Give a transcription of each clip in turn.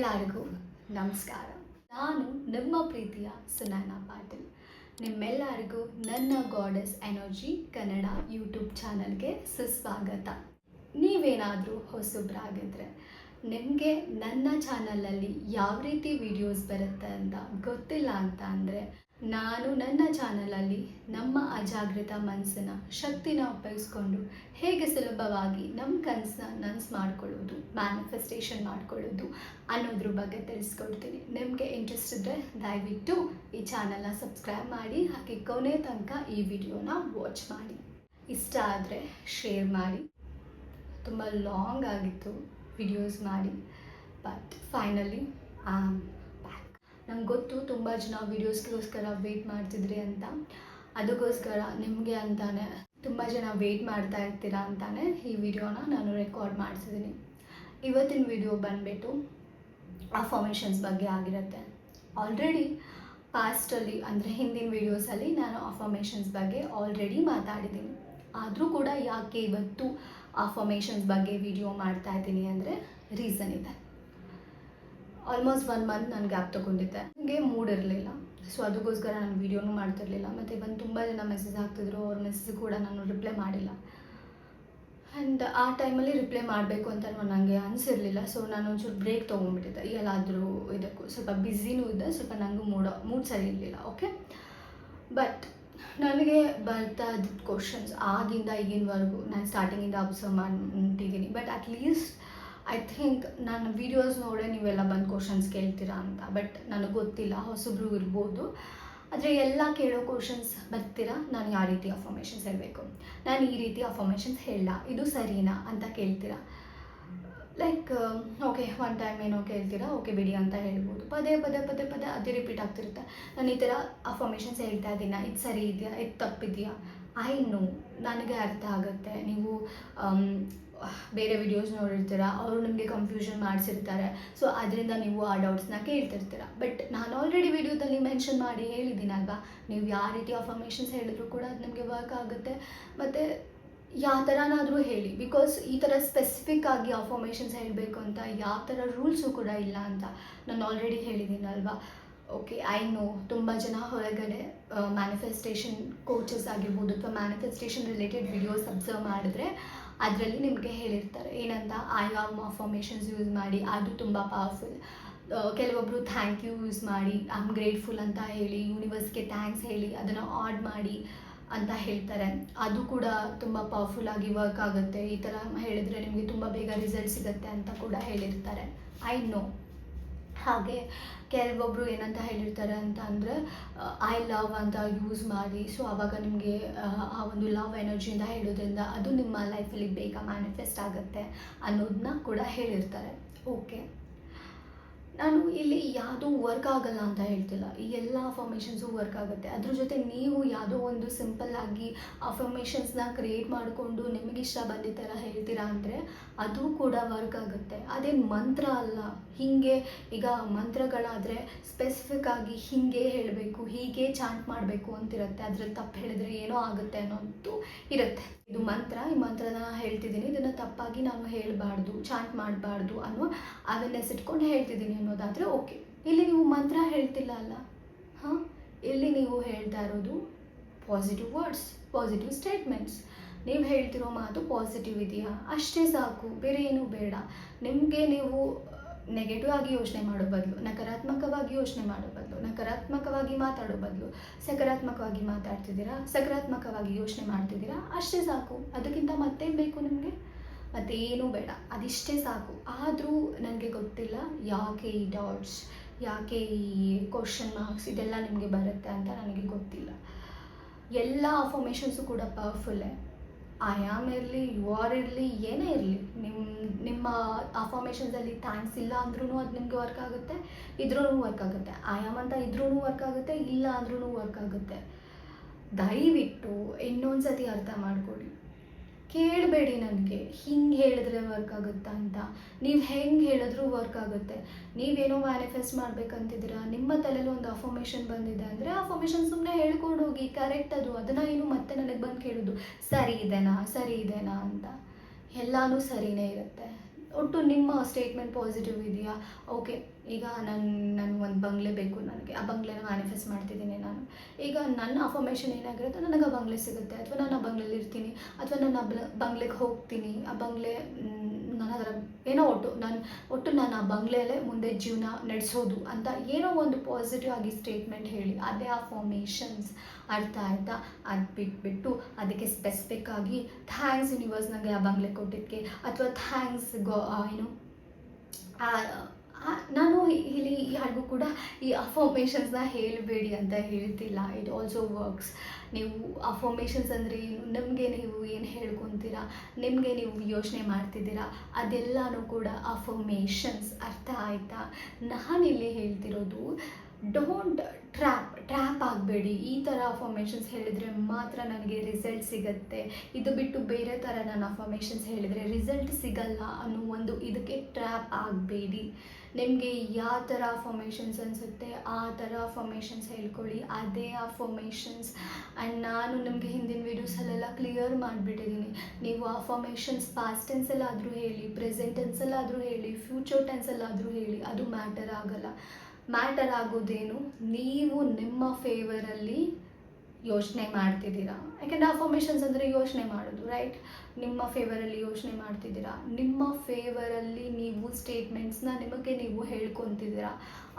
ಎಲ್ಲರಿಗೂ ನಮಸ್ಕಾರ. ನಾನು ನಿಮ್ಮ ಪ್ರೀತಿಯ ಸುನೈನಾ ಪಾಟೀಲ್. ನಿಮ್ಮೆಲ್ಲರಿಗೂ ನನ್ನ ಗಾಡೆಸ್ ಎನರ್ಜಿ ಕನ್ನಡ ಯೂಟ್ಯೂಬ್ ಚಾನಲ್ಗೆ ಸುಸ್ವಾಗತ. ನೀವೇನಾದರೂ ಹೊಸಬ್ರಾಗಿದ್ರೆ ನಿಮಗೆ ನನ್ನ ಚಾನಲಲ್ಲಿ ಯಾವ ರೀತಿ ವಿಡಿಯೋಸ್ ಬರುತ್ತೆ ಅಂತ ಗೊತ್ತಿಲ್ಲ ಅಂತ ಅಂದರೆ ನಾನು ನನ್ನ ಚಾನಲಲ್ಲಿ ನಮ್ಮ ಅಜಾಗೃತ ಮನಸ್ಸನ್ನ ಶಕ್ತಿನ ಉಪಯೋಗಿಸ್ಕೊಂಡು ಹೇಗೆ ಸುಲಭವಾಗಿ ನಮ್ಮ ಕನಸನ್ನ ನನಸು ಮಾಡ್ಕೊಳ್ಳೋದು ಮ್ಯಾನಿಫೆಸ್ಟೇಷನ್ ಮಾಡ್ಕೊಳ್ಳೋದು ಅನ್ನೋದ್ರ ಬಗ್ಗೆ ತಿಳಿಸ್ಕೊಡ್ತೀನಿ. ನಿಮಗೆ ಇಂಟ್ರೆಸ್ಟ್ ಇದ್ದರೆ ದಯವಿಟ್ಟು ಈ ಚಾನಲ್ನ ಸಬ್ಸ್ಕ್ರೈಬ್ ಮಾಡಿ, ಹಾಗೆ ಕೊನೆ ತನಕ ಈ ವಿಡಿಯೋನ ವಾಚ್ ಮಾಡಿ. ಇಷ್ಟ ಆದರೆ ಶೇರ್ ಮಾಡಿ. ತುಂಬ ಲಾಂಗ್ ಆಗಿತ್ತು ವಿಡಿಯೋಸ್ ಮಾಡಿ ಬಟ್ ಫೈನಲಿ ನಂಗೆ ಗೊತ್ತು ತುಂಬ ಜನ ವೀಡಿಯೋಸ್ಗೋಸ್ಕರ ವೇಟ್ ಮಾಡ್ತಿದ್ರಿ ಅಂತ. ಅದಕ್ಕೋಸ್ಕರ ನಿಮಗೆ ಅಂತಾನೆ ತುಂಬ ಜನ ವೇಟ್ ಮಾಡ್ತಾ ಇರ್ತೀರಾ ಅಂತಾನೆ ಈ ವಿಡಿಯೋನ ನಾನು ರೆಕಾರ್ಡ್ ಮಾಡ್ತಿದ್ದೀನಿ ಇವತ್ತಿನ ವಿಡಿಯೋ ಬಂದುಬಿಟ್ಟು ಅಫಾರ್ಮೇಷನ್ಸ್ ಬಗ್ಗೆ ಆಗಿರುತ್ತೆ. ಆಲ್ರೆಡಿ ಪಾಸ್ಟಲ್ಲಿ ಅಂದರೆ ಹಿಂದಿನ ವೀಡಿಯೋಸಲ್ಲಿ ನಾನು ಅಫಾರ್ಮೇಷನ್ಸ್ ಬಗ್ಗೆ ಆಲ್ರೆಡಿ ಮಾತಾಡಿದ್ದೀನಿ ಆದರೂ ಕೂಡ ಯಾಕೆ ಇವತ್ತು ಅಫಾರ್ಮೇಷನ್ಸ್ ಬಗ್ಗೆ ವಿಡಿಯೋ ಮಾಡ್ತಾ ಇದ್ದೀನಿ ಅಂದರೆ ರೀಸನ್ ಇದೆ. ಆಲ್ಮೋಸ್ಟ್ ಒನ್ ಮಂತ್ ನಾನು ಗ್ಯಾಪ್ ತೊಗೊಂಡಿದ್ದೆ. ನನಗೆ ಮೂಡ್ ಇರಲಿಲ್ಲ. ಸೊ ಅದಕ್ಕೋಸ್ಕರ ನಾನು ವೀಡಿಯೋನೂ ಮಾಡ್ತಿರ್ಲಿಲ್ಲ. ಮತ್ತು ಬಂದು ತುಂಬ ಜನ ಮೆಸೇಜ್ ಹಾಕ್ತಿದ್ರು. ಅವ್ರ ಮೆಸೇಜ್ ಕೂಡ ನಾನು ರಿಪ್ಲೈ ಮಾಡಿಲ್ಲ. ಆ್ಯಂಡ್ ಆ ಟೈಮಲ್ಲಿ ರಿಪ್ಲೈ ಮಾಡಬೇಕು ಅಂತ ನನಗೆ ಅನಿಸಿರಲಿಲ್ಲ. ಸೊ ನಾನು ಒಂಚೂರು ಬ್ರೇಕ್ ತೊಗೊಂಡ್ಬಿಟ್ಟಿದ್ದೆ. ಎಲ್ಲಾದರೂ ಇದಕ್ಕೂ. ಸ್ವಲ್ಪ ಬ್ಯುಸಿನೂ ಇದೆ ಸ್ವಲ್ಪ ನನಗೂ ಮೂಡ ಮೂಡ್ ಸರಿ ಇರಲಿಲ್ಲ. ಓಕೆ ಬಟ್ ನನಗೆ ಬರ್ತಾ ಇದ್ದ ಕ್ವಶನ್ಸ್ ಆಗಿಂದ ಈಗಿನವರೆಗೂ. ನಾನು ಸ್ಟಾರ್ಟಿಂಗಿಂದ ಅಬ್ಸರ್ವ್ ಮಾಡ್ತಿದ್ದೀನಿ. But at least I think ನಾನು ವೀಡಿಯೋಸ್ ನೋಡೇ ನೀವೆಲ್ಲ ಬಂದು ಕ್ವಶನ್ಸ್ ಕೇಳ್ತೀರಾ ಅಂತ. ಬಟ್ ನನಗೆ ಗೊತ್ತಿಲ್ಲ ಹೊಸಬ್ರು ಇರ್ಬೋದು. ಆದರೆ ಎಲ್ಲ ಕೇಳೋ ಕ್ವಶನ್ಸ್ ಬರ್ತೀರಾ? ನಾನು ಯಾವ ರೀತಿ ಅಫಾರ್ಮೇಷನ್ಸ್ ಹೇಳಬೇಕು? ನಾನು ಈ ರೀತಿ ಅಫಾರ್ಮೇಷನ್ಸ್ ಹೇಳ ಇದು ಸರಿನಾ ಅಂತ ಕೇಳ್ತೀರಾ? ಲೈಕ್ ಓಕೆ ಒನ್ ಟೈಮ್ ಏನೋ ಕೇಳ್ತೀರಾ? ಓಕೆ ಬಿಡಿ ಅಂತ ಹೇಳ್ಬೋದು. ಪದೇ ಪದೇ ಪದೇ ಪದೇ ಅದೇ ರಿಪೀಟ್ ಆಗ್ತಿರುತ್ತೆ. ನಾನು ಈ ಥರ ಅಫಾರ್ಮೇಷನ್ಸ್ ಹೇಳ್ತಾ ಇದ್ದೀನ? ಇದು ಸರಿ ಇದೆಯಾ? ಇದು ತಪ್ಪಿದೆಯಾ? ಐ ನೋ ನನಗೆ ಅರ್ಥ ಆಗುತ್ತೆ. ನೀವು ಆಮ್, ಬೇರೆ ವಿಡಿಯೋಸ್ ನೋಡಿರ್ತೀರ, ಅವರು ನಿಮಗೆ ಕನ್ಫ್ಯೂಷನ್ ಮಾಡಿಸಿರ್ತಾರೆ. ಸೊ ಅದರಿಂದ ನೀವು ಆ ಡೌಟ್ಸ್ನ ಕೇಳ್ತಿರ್ತೀರ. ಬಟ್ ನಾನು ಆಲ್ರೆಡಿ ವಿಡಿಯೋದಲ್ಲಿ ಮೆನ್ಷನ್ ಮಾಡಿ ಹೇಳಿದ್ದೀನಲ್ವಾ ನೀವು ಯಾವ ರೀತಿ ಅಫಾರ್ಮೇಶನ್ಸ್ ಹೇಳಿದ್ರು ಕೂಡ ಅದು ನಿಮಗೆ ವರ್ಕ್ ಆಗುತ್ತೆ. ಮತ್ತು ಯಾವ ಥರನಾದರೂ ಹೇಳಿ. ಬಿಕಾಸ್ ಈ ಥರ ಸ್ಪೆಸಿಫಿಕ್ ಆಗಿ ಅಫಾರ್ಮೇಶನ್ಸ್ ಹೇಳಬೇಕು ಅಂತ ಯಾವ ಥರ ರೂಲ್ಸು ಕೂಡ ಇಲ್ಲ ಅಂತ ನಾನು ಆಲ್ರೆಡಿ ಹೇಳಿದ್ದೀನಲ್ವಾ ಓಕೆ ಐ ನೋ ತುಂಬ ಜನ ಹೊರಗಡೆ ಮ್ಯಾನಿಫೆಸ್ಟೇಷನ್ ಕೋಚಸ್ ಆಗಿರ್ಬೋದು ಅಥವಾ ಮ್ಯಾನಿಫೆಸ್ಟೇಷನ್ ರಿಲೇಟೆಡ್ ವಿಡಿಯೋಸ್ ಅಬ್ಸರ್ವ್ ಮಾಡಿದ್ರೆ ಅದರಲ್ಲಿ ನಿಮಗೆ ಹೇಳಿರ್ತಾರೆ, ಏನಂತ ಐ ಆಮ್ ಅಫಾರ್ಮೇಷನ್ಸ್ ಯೂಸ್ ಮಾಡಿ, ಅದು ತುಂಬ ಪವರ್ಫುಲ್ ಕೆಲವೊಬ್ಬರು ಥ್ಯಾಂಕ್ ಯು ಯೂಸ್ ಮಾಡಿ ಐ ಆಮ್ ಗ್ರೇಟ್ಫುಲ್ ಅಂತ ಹೇಳಿ ಯೂನಿವರ್ಸ್ಗೆ ಥ್ಯಾಂಕ್ಸ್ ಹೇಳಿ, ಅದನ್ನು ಆಡ್ ಮಾಡಿ ಅಂತ ಹೇಳ್ತಾರೆ. ಅದು ಕೂಡ ತುಂಬ ಪವರ್ಫುಲ್ ಆಗಿ ವರ್ಕ್ ಆಗುತ್ತೆ. ಈ ಥರ ಹೇಳಿದರೆ ನಿಮಗೆ ತುಂಬ ಬೇಗ ರಿಸಲ್ಟ್ ಸಿಗುತ್ತೆ ಅಂತ ಕೂಡ ಹೇಳಿರ್ತಾರೆ. ಐ ನೋ ಹಾಗೆ ಕೆಲವೊಬ್ಬರು ಏನಂತ ಹೇಳಿರ್ತಾರೆ ಅಂತ ಅಂದರೆ ಐ ಲವ್ ಅಂತ ಯೂಸ್ ಮಾಡಿ. ಸೊ ಆವಾಗ ನಿಮಗೆ, ಆ ಒಂದು ಲವ್ ಎನರ್ಜಿಯಿಂದ ಹೇಳೋದ್ರಿಂದ ಅದು ನಿಮ್ಮ ಲೈಫಲ್ಲಿ ಬೇಗ ಮ್ಯಾನಿಫೆಸ್ಟ್ ಆಗುತ್ತೆ ಅನ್ನೋದನ್ನ ಕೂಡ ಹೇಳಿರ್ತಾರೆ. ಓಕೆ ನಾನು ಇಲ್ಲಿ ಯಾವುದೂ ವರ್ಕ್ ಆಗಲ್ಲ ಅಂತ ಹೇಳ್ತಿಲ್ಲ. ಈ ಎಲ್ಲ ಅಫರ್ಮೇಷನ್ಸು ವರ್ಕ್ ಆಗುತ್ತೆ. ಅದ್ರ ಜೊತೆ ನೀವು ಯಾವುದೋ ಒಂದು ಸಿಂಪಲ್ ಆಗಿ ಅಫರ್ಮೇಷನ್ಸ್ನ ಕ್ರಿಯೇಟ್ ಮಾಡಿಕೊಂಡು ನಿಮಗಿಷ್ಟ ಬಂದಿದ್ದ ಥರ ಹೇಳ್ತೀರಾ ಅಂದರೆ ಅದು ಕೂಡ ವರ್ಕ್ ಆಗುತ್ತೆ. ಅದೇನು ಮಂತ್ರ ಅಲ್ಲ. ಹೀಗೆ ಈಗ ಮಂತ್ರಗಳಾದರೆ ಸ್ಪೆಸಿಫಿಕ್ ಆಗಿ ಹೀಗೆ ಹೇಳಬೇಕು, ಹೀಗೆ ಚಾಂಟ್ ಮಾಡಬೇಕು ಅಂತಿರುತ್ತೆ. ಅದ್ರಲ್ಲಿ ತಪ್ಪು ಹೇಳಿದ್ರೆ ಏನೋ ಆಗುತ್ತೆ ಅನ್ನೋದು ಇರುತ್ತೆ. ಇದು ಮಂತ್ರ. ಈ ಮಂತ್ರನ ಹೇಳ್ತಿದ್ದೀನಿ. ಇದನ್ನು ತಪ್ಪಾಗಿ ನಾನು ಹೇಳಬಾರ್ದು ಚಾಂಟ್ ಮಾಡಬಾರ್ದು ಅನ್ನೋ ಅವೇರ್ನೆಸ್ ಇಟ್ಕೊಂಡು ಹೇಳ್ತಿದ್ದೀನಿ ಅನ್ನೋದಾದರೆ ಓಕೆ ಇಲ್ಲಿ ನೀವು ಮಂತ್ರ ಹೇಳ್ತಿಲ್ಲ ಅಲ್ಲ? ಹಾಂ? ಇಲ್ಲಿ ನೀವು ಹೇಳ್ತಾ ಇರೋದು ಪಾಸಿಟಿವ್ ವರ್ಡ್ಸ್ ಪಾಸಿಟಿವ್ ಸ್ಟೇಟ್ಮೆಂಟ್ಸ್ ನೀವು ಹೇಳ್ತಿರೋ ಮಾತು ಪಾಸಿಟಿವ್ ಇದೆಯಾ? ಅಷ್ಟೇ ಸಾಕು, ಬೇರೆ ಏನೂ ಬೇಡ. ನಿಮಗೆ ನೀವು ನೆಗೆಟಿವ್ ಆಗಿ ಯೋಚನೆ ಮಾಡೋ ಬದಲು, ನಕಾರಾತ್ಮಕವಾಗಿ ಯೋಚನೆ ಮಾಡೋ ಬದಲು, ನಕಾರಾತ್ಮಕವಾಗಿ ಮಾತಾಡೋ ಬದಲು, ಸಕಾರಾತ್ಮಕವಾಗಿ ಮಾತಾಡ್ತಿದ್ದೀರಾ, ಸಕಾರಾತ್ಮಕವಾಗಿ ಯೋಚನೆ ಮಾಡ್ತಿದ್ದೀರಾ, ಅಷ್ಟೇ ಸಾಕು. ಅದಕ್ಕಿಂತ ಮತ್ತೇನು ಬೇಕು ನಿಮಗೆ? ಮತ್ತೇನೂ ಬೇಡ. ಅದಿಷ್ಟೇ ಸಾಕು. ಆದರೂ ನನಗೆ ಗೊತ್ತಿಲ್ಲ ಯಾಕೆ ಈ ಡೌಟ್ಸ್ ಯಾಕೆ ಈ ಕ್ವಶನ್ ಮಾರ್ಕ್ಸ್ ಇದೆಲ್ಲ ನಿಮಗೆ ಬರುತ್ತೆ ಅಂತ ನನಗೆ ಗೊತ್ತಿಲ್ಲ. ಎಲ್ಲ ಅಫಾರ್ಮೇಷನ್ಸು ಕೂಡ ಪವರ್ಫುಲ್ಲೇ ಐ ಆಮ್ ಇರಲಿ ಯು ಆರ್ ಇರಲಿ ಏನೇ ಇರಲಿ ನಿಮ್ಮ ನಿಮ್ಮ ಅಫಾರ್ಮೇಷನ್ಸಲ್ಲಿ ಥ್ಯಾಂಕ್ಸ್ ಇಲ್ಲ ಅಂದ್ರೂ ಅದು ನಿಮಗೆ ವರ್ಕ್ ಆಗುತ್ತೆ ಇದ್ರೂ ವರ್ಕ್ ಆಗುತ್ತೆ. ಐ ಆಮ್ ಅಂತ ಇದ್ರೂ ವರ್ಕ್ ಆಗುತ್ತೆ, ಇಲ್ಲ ಅಂದ್ರೂ ವರ್ಕ್ ಆಗುತ್ತೆ. ದಯವಿಟ್ಟು ಇನ್ನೊಂದು ಸತಿ ಅರ್ಥ ಮಾಡ್ಕೊಳ್ಳಿ. ಕೇಳಬೇಡಿ ನನಗೆ. ಹಿಂಗೆ ಹೇಳಿದ್ರೆ ವರ್ಕ್ ಆಗುತ್ತಾ ಅಂತ. ನೀವು ಹೆಂಗೆ ಹೇಳಿದ್ರೂ ವರ್ಕ್ ಆಗುತ್ತೆ. ನೀವೇನೋ ಮ್ಯಾನಿಫೆಸ್ಟ್ ಮಾಡ್ಬೇಕಂತಿದ್ದೀರಾ? ನಿಮ್ಮ ತಲೆಯಲ್ಲಿ ಒಂದು ಅಫರ್ಮೇಷನ್ ಬಂದಿದೆ ಅಂದರೆ ಅಫರ್ಮೇಷನ್ ಸುಮ್ಮನೆ ಹೇಳ್ಕೊಂಡು ಹೋಗಿ ಕರೆಕ್ಟ್ ಅದು. ಅದನ್ನು ಏನು ಮತ್ತೆ ನನಗೆ ಬಂದು ಕೇಳೋದು, ಸರಿ ಇದೆನಾ? ಸರಿ ಇದೆನಾ? ಅಂತ. ಎಲ್ಲನೂ ಸರಿನೇ ಇರುತ್ತೆ. ಒಟ್ಟು ನಿಮ್ಮ ಸ್ಟೇಟ್ಮೆಂಟ್ ಪಾಸಿಟಿವ್ ಇದೆಯಾ? ಓಕೆ ಈಗ ನಾನು ನನಗೆ ಒಂದು ಬಂಗ್ಲೆ ಬೇಕು ನನಗೆ. ಆ ಬಂಗ್ಲೆನ ಮ್ಯಾನಿಫೆಸ್ಟ್ ಮಾಡ್ತಿದ್ದೀನಿ ನಾನು. ಈಗ ನನ್ನ ಅಫರ್ಮೇಷನ್ ಏನಾಗಿರುತ್ತೆ, ನನಗೆ ಆ ಬಂಗ್ಲೆ ಸಿಗುತ್ತೆ. ಅಥವಾ ನಾನು ಆ ಬಂಗ್ಲೆಲಿ ಇರ್ತೀನಿ, ಅಥವಾ ನಾನು ಆ ಬಂಗ್ಲೆಗೆ ಹೋಗ್ತೀನಿ. ಆ ಬಂಗ್ಲೆ ನಾನು ಅದರ ಏನೋ ಒಟ್ಟು ನಾನು ಒಟ್ಟು ನಾನು ಆ ಬಂಗ್ಲೆಯಲ್ಲೇ ಮುಂದೆ ಜೀವನ ನಡೆಸೋದು ಅಂತ ಏನೋ ಒಂದು ಪಾಸಿಟಿವ್ ಆಗಿ ಸ್ಟೇಟ್ಮೆಂಟ್ ಹೇಳಿ. ಅದೇ ಆ ಫಾರ್ಮೇಷನ್ಸ್ ಅರ್ಥ ಆಯಿತಾ? ಅದು ಬಿಟ್ಬಿಟ್ಟು ಅದಕ್ಕೆ ಸ್ಪೆಸಿಫಿಕ್ ಆಗಿ ಥ್ಯಾಂಕ್ಸ್ ಯೂನಿವರ್ಸ್ ನನಗೆ ಆ ಬಂಗ್ಲೆ ಕೊಟ್ಟಿದ್ದಕ್ಕೆ ಅಥವಾ ಥ್ಯಾಂಕ್ಸ್ ಗೋ ಏನು, ಆ- ನಾನು ಇಲ್ಲಿ ಯಾರಿಗೂ ಕೂಡ ಈ ಅಫಾರ್ಮೇಷನ್ಸ್ನ ಹೇಳಬೇಡಿ ಅಂತ ಹೇಳ್ತಿಲ್ಲ. ಇಟ್ ಆಲ್ಸೋ ವರ್ಕ್ಸ್ ನೀವು ಅಫರ್ಮೇಷನ್ಸ್ ಅಂದರೆ ಏನು? ನಿಮಗೆ ನೀವು ಏನು ಹೇಳ್ಕೊತೀರಾ? ನಿಮಗೆ ನೀವು ಯೋಚನೆ ಮಾಡ್ತಿದ್ದೀರಾ? ಅದೆಲ್ಲನೂ ಕೂಡ ಅಫರ್ಮೇಷನ್ಸ್ ಅರ್ಥ ಆಯ್ತಾ? ನಾನಿಲ್ಲಿ ಹೇಳ್ತಿರೋದು ಡೋಂಟ್ ಟ್ರ್ಯಾಪ್ ಟ್ರ್ಯಾಪ್ ಆಗಬೇಡಿ. ಈ ಥರ ಅಫಾರ್ಮೇಷನ್ಸ್ ಹೇಳಿದರೆ ಮಾತ್ರ ನನಗೆ ರಿಸಲ್ಟ್ ಸಿಗುತ್ತೆ. ಇದು ಬಿಟ್ಟು ಬೇರೆ ಥರ ನಾನು ಅಫರ್ಮೇಷನ್ಸ್ ಹೇಳಿದರೆ ರಿಸಲ್ಟ್ ಸಿಗಲ್ಲ ಅನ್ನೋ ಒಂದು ಇದಕ್ಕೆ ಟ್ರ್ಯಾಪ್ ಆಗಬೇಡಿ. ನಿಮಗೆ ಯಾವ ಥರ ಫಾರ್ಮೇಷನ್ಸ್ ಅನಿಸುತ್ತೆ, ಆ ಥರ ಫಾರ್ಮೇಷನ್ಸ್ ಹೇಳ್ಕೊಳ್ಳಿ. ಅದೇ ಆ ಫಾರ್ಮೇಷನ್ಸ್ ಆ್ಯಂಡ್ ನಾನು ನಿಮಗೆ ಹಿಂದಿನ ವೀಡಿಯೋಸಲ್ಲೆಲ್ಲ ಕ್ಲಿಯರ್ ಮಾಡಿಬಿಟ್ಟಿದ್ದೀನಿ ನೀವು ಆ ಫಾರ್ಮೇಷನ್ಸ್ ಪಾಸ್ಟ್ ಟೆನ್ಸಲ್ಲಾದರೂ ಹೇಳಿ ಪ್ರೆಸೆಂಟ್ ಟೆನ್ಸಲ್ಲಾದರೂ ಹೇಳಿ ಫ್ಯೂಚರ್ ಟೆನ್ಸಲ್ಲಾದರೂ ಹೇಳಿ, ಅದು ಮ್ಯಾಟರ್ ಆಗಲ್ಲ. ಮ್ಯಾಟರ್ ಆಗೋದೇನು? ನೀವು ನಿಮ್ಮ ಫೇವರಲ್ಲಿ ಯೋಚನೆ ಮಾಡ್ತಿದ್ದೀರಾ? ಯಾಕೆಂದರೆ ಅಫರ್ಮೇಷನ್ಸ್ ಅಂದರೆ ಯೋಚನೆ ಮಾಡೋದು ರೈಟ್ ನಿಮ್ಮ ಫೇವರಲ್ಲಿ ಯೋಚನೆ ಮಾಡ್ತಿದ್ದೀರಾ? ನಿಮ್ಮ ಫೇವರಲ್ಲಿ ನೀವು ಸ್ಟೇಟ್ಮೆಂಟ್ಸ್ನ ನಿಮಗೆ ನೀವು ಹೇಳ್ಕೊತಿದ್ದೀರಾ?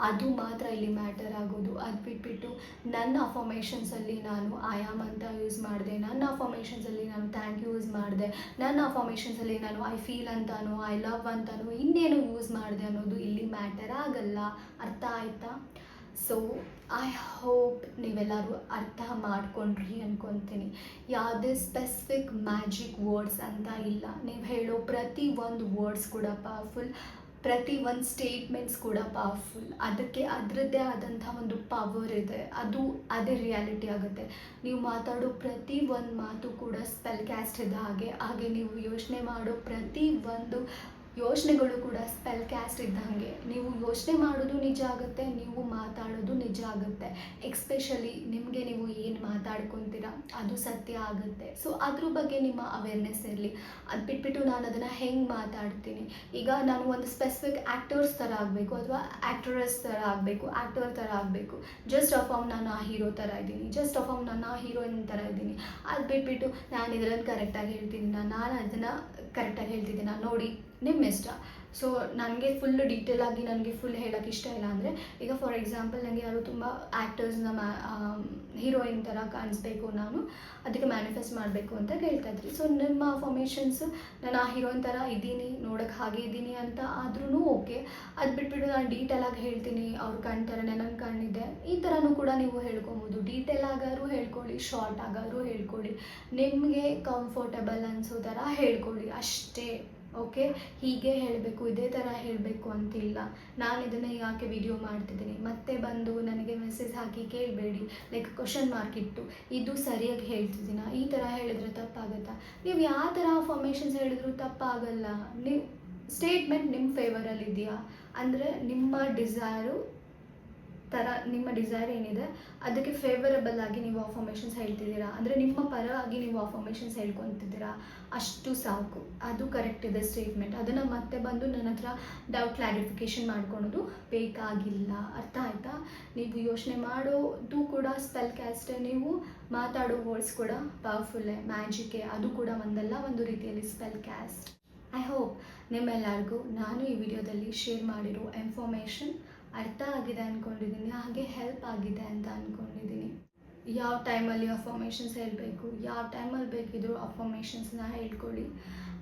ಅದು ಮಾತ್ರ ಇಲ್ಲಿ ಮ್ಯಾಟರ್ ಆಗೋದು. ಅದು ಬಿಟ್ಬಿಟ್ಟು ನನ್ನ ಅಫರ್ಮೇಷನ್ಸಲ್ಲಿ ನಾನು ಆಯಾಮ್ ಅಂತ ಯೂಸ್ ಮಾಡಿದೆ, ನನ್ನ ಅಫರ್ಮೇಷನ್ಸಲ್ಲಿ ನಾನು ಥ್ಯಾಂಕ್ ಯು ಯೂಸ್ ಮಾಡಿದೆ, ನನ್ನ ಅಫರ್ಮೇಷನ್ಸಲ್ಲಿ ನಾನು ಐ ಫೀಲ್ ಅಂತಾನೋ ಐ ಲವ್ ಅಂತಾನೋ, ಇನ್ನೇನು ಯೂಸ್ ಮಾಡಿದೆ ಅನ್ನೋದು ಇಲ್ಲಿ ಮ್ಯಾಟರ್ ಆಗಲ್ಲ. ಅರ್ಥ ಆಯ್ತಾ? ಸೊ ಐ ಹೋಪ್ ನೀವೆಲ್ಲರೂ ಅರ್ಥ ಮಾಡ್ಕೊಂಡ್ರಿ ಅನ್ಕೊತೀನಿ. ಯಾವುದೇ ಸ್ಪೆಸಿಫಿಕ್ ಮ್ಯಾಜಿಕ್ ವರ್ಡ್ಸ್ ಅಂತ ಇಲ್ಲ. ನೀವು ಹೇಳೋ ಪ್ರತಿ ಒಂದು ವರ್ಡ್ಸ್ ಕೂಡ ಪವರ್ಫುಲ್ ಪ್ರತಿ ಒಂದು ಸ್ಟೇಟ್ಮೆಂಟ್ಸ್ ಕೂಡ ಪವರ್ಫುಲ್ ಅದಕ್ಕೆ ಅದರದ್ದೇ ಆದಂಥ ಒಂದು ಪವರ್ ಇದೆ. ಅದು ಅದೇ ರಿಯಾಲಿಟಿ ಆಗುತ್ತೆ. ನೀವು ಮಾತಾಡೋ ಪ್ರತಿ ಒಂದು ಮಾತು ಕೂಡ ಸ್ಪೆಲ್ ಕ್ಯಾಸ್ಟ್ ಇದೆ ಹಾಗೆ ಹಾಗೆ ನೀವು ಯೋಚನೆ ಮಾಡೋ ಪ್ರತಿ ಒಂದು ಯೋಚನೆಗಳು ಕೂಡ ಸ್ಪೆಲ್ ಕ್ಯಾಸ್ಟ್ ಇದ್ದಂಗೆ. ನೀವು ಯೋಚನೆ ಮಾಡೋದು ನಿಜ ಆಗುತ್ತೆ, ನೀವು ಮಾತಾಡೋದು ನಿಜ ಆಗುತ್ತೆ. ಎಕ್ಸ್ಪೆಷಲಿ ನಿಮಗೆ ನೀವು ಏನು ಮಾತಾಡ್ಕೊತೀರ, ಅದು ಸತ್ಯ ಆಗುತ್ತೆ. ಸೊ ಅದ್ರ ಬಗ್ಗೆ ನಿಮ್ಮ ಅವೇರ್ನೆಸ್ ಇರಲಿ. ಅದು ಬಿಟ್ಬಿಟ್ಟು ನಾನು ಅದನ್ನು ಹೆಂಗೆ ಮಾತಾಡ್ತೀನಿ? ಈಗ ನಾನು ಒಂದು ಸ್ಪೆಸಿಫಿಕ್ ಆ್ಯಕ್ಟರ್ಸ್ ಥರ ಆಗಬೇಕು ಅಥವಾ ಆ್ಯಕ್ಟ್ರೆಸ್ ಥರ ಆಗಬೇಕು ಆ್ಯಕ್ಟರ್ ಥರ ಆಗಬೇಕು. ಜಸ್ಟ್ ಆಫ್ ಆಮ್ ನಾನು ಆ ಹೀರೋ ಥರ ಇದ್ದೀನಿ. ಜಸ್ಟ್ ಆಫ್ ಆಮ್ ನಾನು ಆ ಹೀರೋಯಿನ್ ಥರ ಇದ್ದೀನಿ. ಅದು ಬಿಟ್ಬಿಟ್ಟು ನಾನು ಇದರಲ್ಲಿ ಕರೆಕ್ಟಾಗಿ ಹೇಳ್ತೀನಿ ನಾನು ಅದನ್ನು ಕರೆಕ್ಟಾಗಿ ಹೇಳ್ತಿದ್ದೀನಿ. ನೋಡಿ ನಿಮ್ಮ ಇಷ್ಟ. ಸೊ ನನಗೆ ಫುಲ್ ಡೀಟೇಲ್ ಆಗಿ ನನಗೆ ಫುಲ್ ಹೇಳೋಕ್ಕೆ ಇಷ್ಟ ಇಲ್ಲ ಅಂದರೆ, ಈಗ ಫಾರ್ ಎಕ್ಸಾಂಪಲ್ ನನಗೆ ಯಾರು ತುಂಬ ಆ್ಯಕ್ಟರ್ಸ್ನ ಮ್ಯಾ ಹೀರೋಯಿನ್ ಥರ ಕಾಣಿಸ್ಬೇಕು ನಾನು, ಅದಕ್ಕೆ ಮ್ಯಾನಿಫೆಸ್ಟ್ ಮಾಡಬೇಕು ಅಂತ ಕೇಳ್ತಾ ಇದ್ರಿ. ಸೊ ನಿಮ್ಮ ಫಾರ್ಮೇಷನ್ಸ್ ನಾನು ಆ ಹೀರೋಯಿನ್ ಥರ ಇದ್ದೀನಿ ನೋಡೋಕ್ಕೆ ಹಾಗೆ ಇದ್ದೀನಿ ಅಂತ ಆದ್ರೂ ಓಕೆ ಅದು ಬಿಟ್ಬಿಟ್ಟು ನಾನು ಡೀಟೇಲಾಗಿ ಹೇಳ್ತೀನಿ, ಅವ್ರ ಕಣ್ ಥರನೇ ನನ್ನ ಕಣ್ಣಿದೆ ಈ ಥರನೂ ಕೂಡ ನೀವು ಹೇಳ್ಕೊಬೋದು. Detail ಆಗಾದ್ರೂ ಹೇಳ್ಕೊಳ್ಳಿ short ಆಗಾದ್ರೂ ಹೇಳ್ಕೊಳ್ಳಿ. ನಿಮಗೆ ಕಂಫರ್ಟಬಲ್ ಅನ್ಸೋ ಥರ ಹೇಳ್ಕೊಳ್ಳಿ. ಅಷ್ಟೇ. ಓಕೆ ಹೀಗೆ ಹೇಳಬೇಕು, ಇದೇ ಥರ ಹೇಳಬೇಕು ಅಂತಿಲ್ಲ. ನಾನು ಇದನ್ನು ಯಾಕೆ ವಿಡಿಯೋ ಮಾಡ್ತಿದ್ದೀನಿ? ಮತ್ತೆ ಬಂದು ನನಗೆ ಮೆಸೇಜ್ ಹಾಕಿ ಕೇಳಬೇಡಿ. ಲೈಕ್ ಕ್ವಶನ್ ಮಾರ್ಕ್ ಇಟ್ಟು. ಇದು ಸರಿಯಾಗಿ ಹೇಳ್ತಿದ್ದೀನ? ಈ ಥರ ಹೇಳಿದ್ರೆ ತಪ್ಪಾಗುತ್ತಾ? ನೀವು ಯಾವ ಥರ ಫಾರ್ಮೇಷನ್ಸ್ ಹೇಳಿದ್ರು ತಪ್ಪಾಗಲ್ಲ. ನೀವು ಸ್ಟೇಟ್ಮೆಂಟ್ ನಿಮ್ಮ ಫೇವರಲ್ಲಿ ಇದೆಯಾ ಅಂದರೆ ನಿಮ್ಮ ಡಿಸೈರು ಥರ ನಿಮ್ಮ ಡಿಸೈರ್ ಏನಿದೆ, ಅದಕ್ಕೆ ಫೇವರಬಲ್ ಆಗಿ ನೀವು ಅಫರ್ಮೇಷನ್ಸ್ ಹೇಳ್ತಿದ್ದೀರಾ? ಅಂದರೆ ನಿಮ್ಮ ಪರವಾಗಿ ನೀವು ಅಫರ್ಮೇಷನ್ಸ್ ಹೇಳ್ಕೊತಿದ್ದೀರಾ? ಅಷ್ಟು ಸಾಕು. ಅದು ಕರೆಕ್ಟ್ ಇದೆ ಸ್ಟೇಟ್ಮೆಂಟ್ ಅದನ್ನು ಮತ್ತೆ ಬಂದು ನನ್ನ ಹತ್ರ ಡೌಟ್ ಕ್ಲಾರಿಫಿಕೇಷನ್ ಮಾಡ್ಕೊಳೋದು ಬೇಕಾಗಿಲ್ಲ. ಅರ್ಥ ಆಯ್ತಾ? ನೀವು ಯೋಚನೆ ಮಾಡೋದು ಕೂಡ ಸ್ಪೆಲ್ ಕ್ಯಾಸ್ಟೇ ನೀವು ಮಾತಾಡೋ ವರ್ಡ್ಸ್ ಕೂಡ ಪವರ್ಫುಲ್ಲೇ ಮ್ಯಾಜಿಕೆ ಅದು ಕೂಡ ಒಂದಲ್ಲ, ಒಂದು ರೀತಿಯಲ್ಲಿ ಸ್ಪೆಲ್ ಕ್ಯಾಸ್ಟ್ ಐ ಹೋಪ್ ನಿಮ್ಮೆಲ್ಲರಿಗೂ ನಾನು ಈ ವಿಡಿಯೋದಲ್ಲಿ ಶೇರ್ ಮಾಡಿರೋ ಇನ್ಫಾರ್ಮೇಷನ್ ಅರ್ಥ ಆಗಿದೆ ಅಂದ್ಕೊಂಡಿದ್ದೀನಿ ಹಾಗೆ ಹೆಲ್ಪ್ ಆಗಿದೆ ಅಂತ ಅಂದ್ಕೊಂಡಿದ್ದೀನಿ ಯಾವ ಟೈಮಲ್ಲಿ ಅಫರ್ಮೇಷನ್ಸ್ ಹೇಳಬೇಕು, ಯಾವ ಟೈಮಲ್ಲಿ ಬೇಕಿದ್ರು ಅಫಾರ್ಮೇಷನ್ಸ್ನ ಹೇಳ್ಕೊಳ್ಳಿ.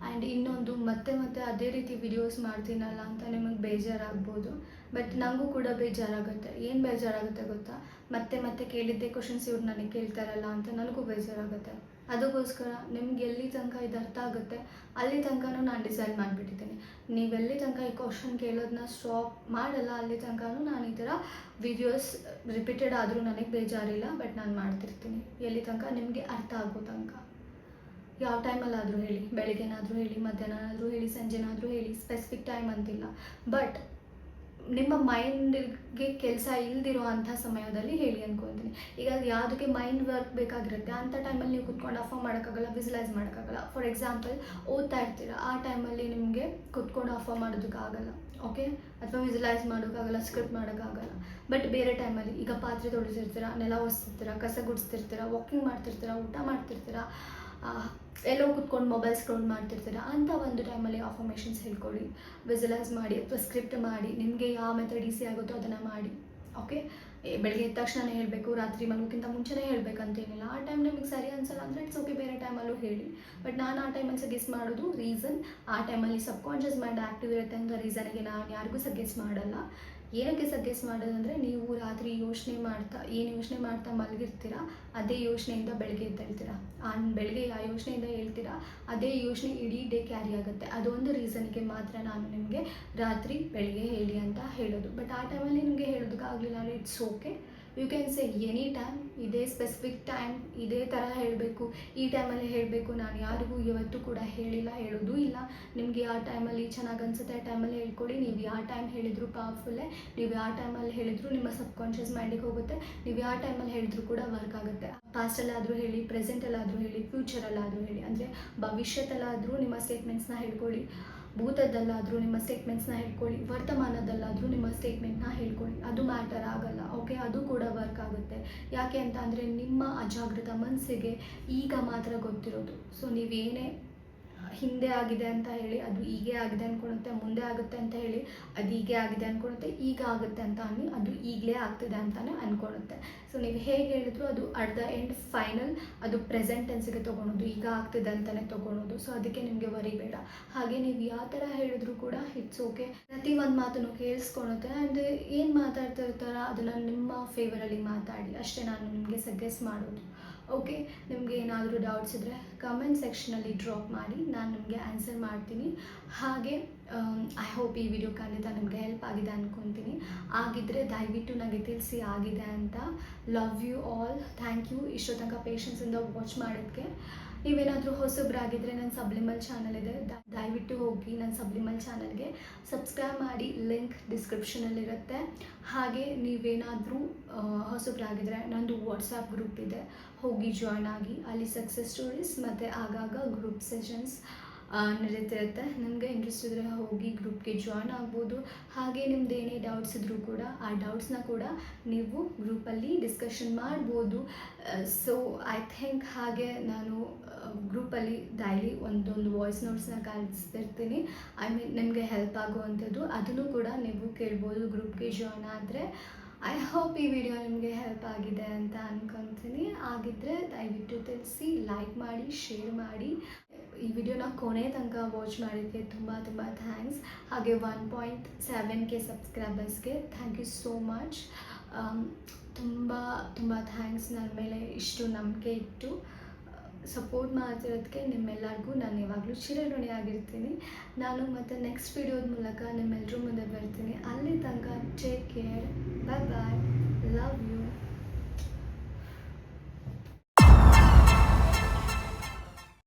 ಆ್ಯಂಡ್ ಇನ್ನೊಂದು, ಮತ್ತೆ ಮತ್ತೆ ಅದೇ ರೀತಿ ವಿಡಿಯೋಸ್ ಮಾಡ್ತೀನಲ್ಲ ಅಂತ ನಿಮಗೆ ಬೇಜಾರಾಗ್ಬೋದು ಬಟ್ ನನಗೂ ಕೂಡ ಬೇಜಾರಾಗುತ್ತೆ. ಏನು ಬೇಜಾರಾಗುತ್ತೆ ಗೊತ್ತಾ? ಮತ್ತೆ ಮತ್ತೆ ಕೇಳಿದ್ದೆ ಕ್ವಶನ್ಸ್ ಇವ್ರು ನನಗೆ ಕೇಳ್ತಾರಲ್ಲ ಅಂತ ನನಗೂ ಬೇಜಾರಾಗುತ್ತೆ. ಅದಕ್ಕೋಸ್ಕರ ನಿಮ್ಗೆ ಎಲ್ಲಿ ತನಕ ಇದು ಅರ್ಥ ಆಗುತ್ತೆ, ಅಲ್ಲಿ ತನಕನೂ ನಾನು ಡಿಸೈಡ್ ಮಾಡಿಬಿಟ್ಟಿದ್ದೀನಿ. ನೀವೆಲ್ಲಿ ತನಕ ಈ ಕ್ವಶನ್ ಕೇಳೋದನ್ನ ಸ್ಟಾಪ್ ಮಾಡಲ್ಲ, ಅಲ್ಲಿ ತನಕನೂ ನಾನು ಈ ಥರ ವಿಡಿಯೋಸ್ ರಿಪೀಟೆಡ್ ಆದರೂ ನನಗೆ ಬೇಜಾರಿಲ್ಲ ಬಟ್ ನಾನು ಮಾಡ್ತಿರ್ತೀನಿ. ಎಲ್ಲಿ ತನಕ ನಿಮಗೆ ಅರ್ಥ ಆಗೋ ತನಕ. ಯಾವ ಟೈಮಲ್ಲಾದರೂ ಹೇಳಿ, ಬೆಳಗ್ಗೆನಾದರೂ ಹೇಳಿ, ಮಧ್ಯಾಹ್ನನಾದರೂ ಹೇಳಿ, ಸಂಜೆನಾದರೂ ಹೇಳಿ ಸ್ಪೆಸಿಫಿಕ್ ಟೈಮ್ ಅಂತಿಲ್ಲ. ಬಟ್ ನಿಮ್ಮ ಮೈಂಡ್ಗೆ ಕೆಲಸ ಇಲ್ದಿರೋ ಅಂಥ ಸಮಯದಲ್ಲಿ ಹೇಳಿ ಅನ್ಕೊತೀನಿ. ಈಗ ಯಾವುದಕ್ಕೆ ಮೈಂಡ್ ವರ್ಕ್ ಬೇಕಾಗಿರುತ್ತೆ, ಅಂಥ ಟೈಮಲ್ಲಿ ನೀವು ಕುತ್ಕೊಂಡು ಆಫರ್ ಮಾಡೋಕ್ಕಾಗಲ್ಲ ವಿಸುಲೈಸ್ ಮಾಡೋಕ್ಕಾಗಲ್ಲ. ಫಾರ್ ಎಕ್ಸಾಂಪಲ್, ಓದ್ತಾ ಇರ್ತೀರ, ಆ ಟೈಮಲ್ಲಿ ನಿಮಗೆ ಕುತ್ಕೊಂಡು ಅಫರ್ ಮಾಡೋದಕ್ಕಾಗಲ್ಲ, ಓಕೆ? ಅಥವಾ ವಿಸುಲೈಸ್ ಮಾಡೋಕ್ಕಾಗಲ್ಲ, ಸ್ಕ್ರಿಪ್ಟ್ ಮಾಡೋಕ್ಕಾಗಲ್ಲ. ಬಟ್ ಬೇರೆ ಟೈಮಲ್ಲಿ, ಈಗ ಪಾತ್ರೆ ತೊಳಿಸಿರ್ತೀರ ನೆಲ ಒರೆಸ್ತಿರ್ತೀರ, ಕಸ ಗುಡಿಸ್ತಿರ್ತೀರ, ವಾಕಿಂಗ್ ಮಾಡ್ತಿರ್ತೀರ, ಊಟ ಮಾಡ್ತಿರ್ತೀರ ಎಲ್ಲೋ ಕುತ್ಕೊಂಡು ಮೊಬೈಲ್ ಸ್ಕ್ರೋಲ್ ಮಾಡ್ತಿರ್ತೀರ? ಅಂತ ಒಂದು ಟೈಮಲ್ಲಿ ಆಫರ್ಮೇಷನ್ಸ್ ಹೇಳ್ಕೊಳ್ಳಿ. ವಿಸುಲೈಸ್ ಮಾಡಿ ಅಥವಾ ಸ್ಕ್ರಿಪ್ಟ್ ಮಾಡಿ, ನಿಮಗೆ ಯಾವ ಮೆಥಡ್ ಈಸಿ ಆಗುತ್ತೋ ಅದನ್ನು ಮಾಡಿ. ಓಕೆ ಬೆಳಗ್ಗೆ ಎದ್ದ ತಕ್ಷಣ ಹೇಳಬೇಕು, ರಾತ್ರಿ ಮಲಗೋಕ್ಕಿಂತ ಮುಂಚೆನೇ ಹೇಳಬೇಕಂತೇನಿಲ್ಲ. ಆ ಟೈಮ್ ನಿಮಗೆ ಸರಿ ಅನ್ಸಲ್ಲ ಅಂದರೆ ಇಟ್ಸ್ ಓಕೆ ಬೇರೆ ಟೈಮಲ್ಲೂ ಹೇಳಿ. ಬಟ್ ನಾನು ಆ ಟೈಮಲ್ಲಿ ಸಜೆಸ್ಟ್ ಮಾಡೋದು ರೀಸನ್ ಆ ಟೈಮಲ್ಲಿ ಸಬ್ಕಾನ್ಷಿಯಸ್ ಮೈಂಡ್ ಆ್ಯಕ್ಟಿವ್ ಇರುತ್ತೆ ಅಂತ ರೀಸನಿಗೆ ನಾನು ಯಾರಿಗೂ ಸಜೆಸ್ಟ್ ಮಾಡಲ್ಲ. ಏನಕ್ಕೆ ಸಜೆಸ್ಟ್ ಮಾಡೋದಂದರೆ ನೀವು ರಾತ್ರಿ ಯೋಚನೆ ಮಾಡ್ತಾ, ಏನು ಯೋಚನೆ ಮಾಡ್ತಾ ಮಲಗಿರ್ತೀರಾ, ಅದೇ ಯೋಚನೆಯಿಂದ ಬೆಳಗ್ಗೆ ಎದ್ದೇಳ್ತೀರಾ ಆ ಬೆಳಗ್ಗೆ ಆ ಯೋಚನೆಯಿಂದ ಹೇಳ್ತೀರಾ, ಅದೇ ಯೋಚನೆ ಇಡೀ ಡೇ ಕ್ಯಾರಿ ಆಗುತ್ತೆ. ಅದೊಂದು ರೀಸನ್ಗೆ ಮಾತ್ರ ನಾನು ನಿಮಗೆ ರಾತ್ರಿ ಬೆಳಗ್ಗೆ ಹೇಳಿ ಅಂತ ಹೇಳೋದು. ಬಟ್ ಆ ಟೈಮಲ್ಲಿ ನಿಮಗೆ ಹೇಳೋದಕ್ಕಾಗಲಿಲ್ಲ ಅಂದರೆ it's okay you can say any time ಇದೇ ಸ್ಪೆಸಿಫಿಕ್ ಟೈಮ್ ಇದೇ ಥರ ಹೇಳಬೇಕು. ಈ ಟೈಮಲ್ಲಿ ಹೇಳಬೇಕು. ನಾನು ಯಾರಿಗೂ ಇವತ್ತು ಕೂಡ ಹೇಳಿಲ್ಲ, ಹೇಳೋದೂ ಇಲ್ಲ. ನಿಮಗೆ ಆ ಟೈಮಲ್ಲಿ ಚೆನ್ನಾಗಿ ಅನ್ಸುತ್ತೆ, ಆ ಟೈಮಲ್ಲಿ ಹೇಳ್ಕೊಡಿ ನೀವು ಯಾವ ಟೈಮ್ ಹೇಳಿದ್ರು ಪವರ್ಫುಲ್ಲೇ ನೀವು ಯಾವ ಟೈಮಲ್ಲಿ ಹೇಳಿದ್ರು ನಿಮ್ಮ ಸಬ್ಕಾನ್ಷಿಯಸ್ ಮೈಂಡಿಗೆ ಹೋಗುತ್ತೆ. ನೀವು ಯಾವ ಟೈಮಲ್ಲಿ ಹೇಳಿದ್ರು ಕೂಡ ವರ್ಕ್ ಆಗುತ್ತೆ. ಪಾಸ್ಟಲ್ಲಾದರೂ ಹೇಳಿ ಪ್ರೆಸೆಂಟಲ್ಲಾದರೂ ಹೇಳಿ ಫ್ಯೂಚರಲ್ಲಾದರೂ ಹೇಳಿ. ಅಂದರೆ ಭವಿಷ್ಯದಲ್ಲಾದರೂ ನಿಮ್ಮ ಸ್ಟೇಟ್ಮೆಂಟ್ಸ್ನ ಹೇಳ್ಕೊಳ್ಳಿ. ಭೂತದಲ್ಲಾದರೂ ನಿಮ್ಮ ಸ್ಟೇಟ್ಮೆಂಟ್ಸ್ನ ಹೇಳ್ಕೊಳ್ಳಿ ವರ್ತಮಾನದಲ್ಲಾದರೂ ನಿಮ್ಮ ಸ್ಟೇಟ್ಮೆಂಟ್ನ ಹೇಳ್ಕೊಳ್ಳಿ. ಅದು ಮ್ಯಾಟರ್ ಆಗಲ್ಲ ಓಕೆ ಅದು ಕೂಡ ವರ್ಕ್ ಆಗುತ್ತೆ. ಯಾಕೆ ಅಂತ ಅಂದರೆ ನಿಮ್ಮ ಅಜಾಗೃತ ಮನಸ್ಸಿಗೆ ಈಗ ಮಾತ್ರ ಗೊತ್ತಿರೋದು. ಸೊ ನೀವೇನೇ ಹಿಂದೆ ಆಗಿದೆ ಅಂತ ಹೇಳಿ, ಅದು ಹೀಗೆ ಆಗಿದೆ ಅಂದ್ಕೊಳುತ್ತೆ ಮುಂದೆ ಆಗುತ್ತೆ ಅಂತ ಹೇಳಿ, ಅದು ಹೀಗೆ ಆಗಿದೆ ಅಂದ್ಕೊಳುತ್ತೆ ಈಗ ಆಗುತ್ತೆ ಅಂತ ಅನ್ನಿ, ಅದು ಈಗಲೇ ಆಗ್ತಿದೆ ಅಂತಲೇ ಅಂದ್ಕೊಳುತ್ತೆ ಸೊ ನೀವು ಹೇಗೆ ಹೇಳಿದ್ರು ಅದು ಅಟ್ ದ ಎಂಡ್ ಫೈನಲ್ ಅದು ಪ್ರೆಸೆಂಟ್ ಟೆನ್ಸಿಗೆ ತೊಗೊಳೋದು, ಈಗ ಆಗ್ತಿದೆ ಅಂತಲೇ ತೊಗೊಳೋದು. ಸೊ ಅದಕ್ಕೆ ನಿಮಗೆ ವರಿ ಬೇಡ. ಹಾಗೆ ನೀವು ಯಾವ ಥರ ಹೇಳಿದ್ರು ಕೂಡ ಇಟ್ಸ್ ಓಕೆ ಪ್ರತಿ ಒಂದು ಮಾತನ್ನು ಕೇಳಿಸ್ಕೊಳುತ್ತೆ ಆ್ಯಂಡ್ ಏನು ಮಾತಾಡ್ತಾ ಇರ್ತಾರ ಅದನ್ನು ನಿಮ್ಮ ಫೇವರಲ್ಲಿ ಮಾತಾಡಿ. ಅಷ್ಟೇ ನಾನು ನಿಮಗೆ ಸಜೆಸ್ಟ್ ಮಾಡೋದು. ಓಕೆ ನಿಮಗೆ ಏನಾದರೂ ಡೌಟ್ಸ್ ಇದ್ದರೆ ಕಮೆಂಟ್ ಸೆಕ್ಷನಲ್ಲಿ ಡ್ರಾಪ್ ಮಾಡಿ, ನಾನು ನಿಮಗೆ ಆನ್ಸರ್ ಮಾಡ್ತೀನಿ. ಹಾಗೆ ಐ ಹೋಪ್ ಈ ವಿಡಿಯೋ ಖಂಡಿತ ನಿಮಗೆ ಹೆಲ್ಪ್ ಆಗಿದೆ ಅಂದ್ಕೊತೀನಿ ಆಗಿದ್ದರೆ ದಯವಿಟ್ಟು ನನಗೆ ತಿಳಿಸಿ ಆಗಿದೆ ಅಂತ. Love you all thank you ಇಷ್ಟೋ ತನಕ ಪೇಷನ್ಸಿಂದ ವಾಚ್ ಮಾಡೋದಕ್ಕೆ ನೀವೇನಾದರೂ ಹೊಸಬ್ರಾಗಿದ್ದರೆ ನನ್ನ ಸಬ್ಲಿಮಲ್ ಚಾನಲ್ ಇದೆ. ದಯವಿಟ್ಟು ಹೋಗಿ ನನ್ನ ಸಬ್ಲಿಮಲ್ ಚಾನಲ್ಗೆ ಸಬ್ಸ್ಕ್ರೈಬ್ ಮಾಡಿ ಲಿಂಕ್ ಡಿಸ್ಕ್ರಿಪ್ಷನಲ್ಲಿರುತ್ತೆ ಹಾಗೆ ನೀವೇನಾದರೂ ಹೊಸಬ್ರಾಗಿದ್ದರೆ ನಂದು ವಾಟ್ಸಪ್ ಗ್ರೂಪ್ ಇದೆ. ಹೋಗಿ ಜಾಯ್ನ್ ಆಗಿ, ಅಲ್ಲಿ ಸಕ್ಸಸ್ ಸ್ಟೋರೀಸ್ ಮತ್ತು ಆಗಾಗ ಗ್ರೂಪ್ ಸೆಷನ್ಸ್ ನಡೀತಿರುತ್ತೆ. ನನಗೆ ಇಂಟ್ರೆಸ್ಟ್ ಇದ್ದರೆ ಹೋಗಿ ಗ್ರೂಪ್ಗೆ ಜಾಯ್ನ್ ಆಗ್ಬೋದು. ಹಾಗೆ ನಿಮ್ದು ಏನೇ ಡೌಟ್ಸ್ ಇದ್ದರೂ ಕೂಡ, ಆ ಡೌಟ್ಸ್ನ ಕೂಡ ನೀವು ಗ್ರೂಪಲ್ಲಿ ಡಿಸ್ಕಷನ್ ಮಾಡ್ಬೋದು. ಸೊ ಐ ಥಿಂಕ್ ಹಾಗೆ ನಾನು ಗ್ರೂಪಲ್ಲಿ ಡೈಲಿ ಒಂದೊಂದು ವಾಯ್ಸ್ ನೋಟ್ಸ್ನ ಕಳಿಸ್ತಿರ್ತೀನಿ ಐ ಮೀನ್ ನಿಮಗೆ ಹೆಲ್ಪ್ ಆಗುವಂಥದ್ದು. ಅದನ್ನು ಕೂಡ ನೀವು ಕೇಳ್ಬೋದು ಗ್ರೂಪ್ಗೆ ಜಾಯ್ನ್ ಆದರೆ. ಐ ಹೋಪ್ ಈ ವಿಡಿಯೋ ನಿಮಗೆ ಹೆಲ್ಪ್ ಆಗಿದೆ ಅಂತ ಅನ್ಕೊತೀನಿ. ಆಗಿದ್ದರೆ ದಯವಿಟ್ಟು ತಿಳಿಸಿ ಲೈಕ್ ಮಾಡಿ ಶೇರ್ ಮಾಡಿ. ಈ ವಿಡಿಯೋನ ಕೊನೆ ತನಕ ವಾಚ್ ಮಾಡಿದ್ದೆ ತುಂಬ ತುಂಬ ಥ್ಯಾಂಕ್ಸ್ ಹಾಗೆ ಒನ್ ಪಾಯಿಂಟ್ ಸೆವೆನ್ ಕೆ ಸಬ್ಸ್ಕ್ರೈಬರ್ಸ್ಗೆ ಥ್ಯಾಂಕ್ ಯು ಸೋ ಮಚ್ ತುಂಬ ತುಂಬ ಥ್ಯಾಂಕ್ಸ್ ನನ್ನ ಮೇಲೆ ಇಷ್ಟು ನಂಬಿಕೆ ಇಟ್ಟು ಸಪೋರ್ಟ್ ಮಾಡ್ತಿರೋದಕ್ಕೆ ನಿಮ್ಮೆಲ್ಲರಿಗೂ ನಾನು ಯಾವಾಗಲೂ ಚಿರಋಣಿ ಆಗಿರ್ತೀನಿ. ನಾನು ಮತ್ತು ನೆಕ್ಸ್ಟ್ ವಿಡಿಯೋದ ಮೂಲಕ ನಿಮ್ಮೆಲ್ಲರೂ ಮುಂದೆ ಬರ್ತೀನಿ. ಅಲ್ಲಿ ತನಕ ಟೇಕ್ ಕೇರ್ ಬಾಯ್ ಬಾಯ್